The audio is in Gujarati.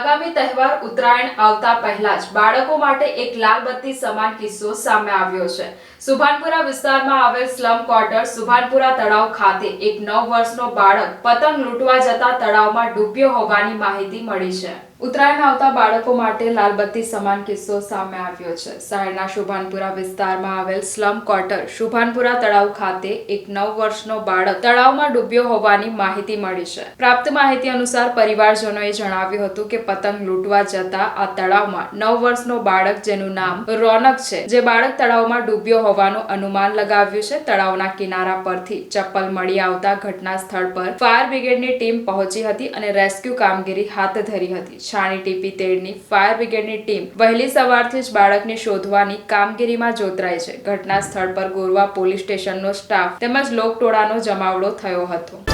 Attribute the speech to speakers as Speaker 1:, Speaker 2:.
Speaker 1: આગામી તહેવાર ઉત્તરાયણ આવતા પહેલા જ બાળકો માટે એક લાલ બત્તી સમાન કિસ્સો સામે આવ્યો છે. સુભાનપુરા વિસ્તારમાં આવેલ સ્લમ ક્વાર્ટર સુભાનપુરા તળાવ ખાતે એક નવ વર્ષનો બાળક પતંગ લૂંટવા જતા તળાવમાં ડૂબ્યો હોવાની માહિતી મળી છે. ઉત્તરાયણ આવતા બાળકો માટે લાલબત્તી સમાન કિસ્સો સામે આવ્યો છે. શહેરના શુભાનપુરા વિસ્તારમાં આવેલ સ્લમ ક્વાર્ટર, શુભાનપુરા તળાવ ખાતે એક નવ વર્ષનો બાળક તળાવમાં ડૂબ્યો હોવાની માહિતી મળી છે. પ્રાપ્ત માહિતી અનુસાર પરિવારજનોએ જણાવ્યું હતું કે પતંગ લૂંટવા જતા આ તળાવમાં નવ વર્ષનો બાળક જેનું નામ રોનક છે, જે બાળક તળાવમાં ડૂબ્યો હોવાનું અનુમાન લગાવ્યું છે. તળાવના કિનારા પરથી ચપ્પલ મળી આવતા ઘટના સ્થળ પર ફાયર બ્રિગેડની ટીમ પહોંચી હતી અને રેસ્ક્યુ કામગીરી હાથ ધરી હતી. છાણી ટીપી તેડની ફાયર બ્રિગેડની ટીમ વહેલી સવારથી જ બાળકને શોધવાની કામગીરીમાં જોતરાઈ છે. ઘટના સ્થળ પર ગોરવા પોલીસ સ્ટેશનનો સ્ટાફ તેમજ લોકટોળાનો જમાવડો થયો હતો.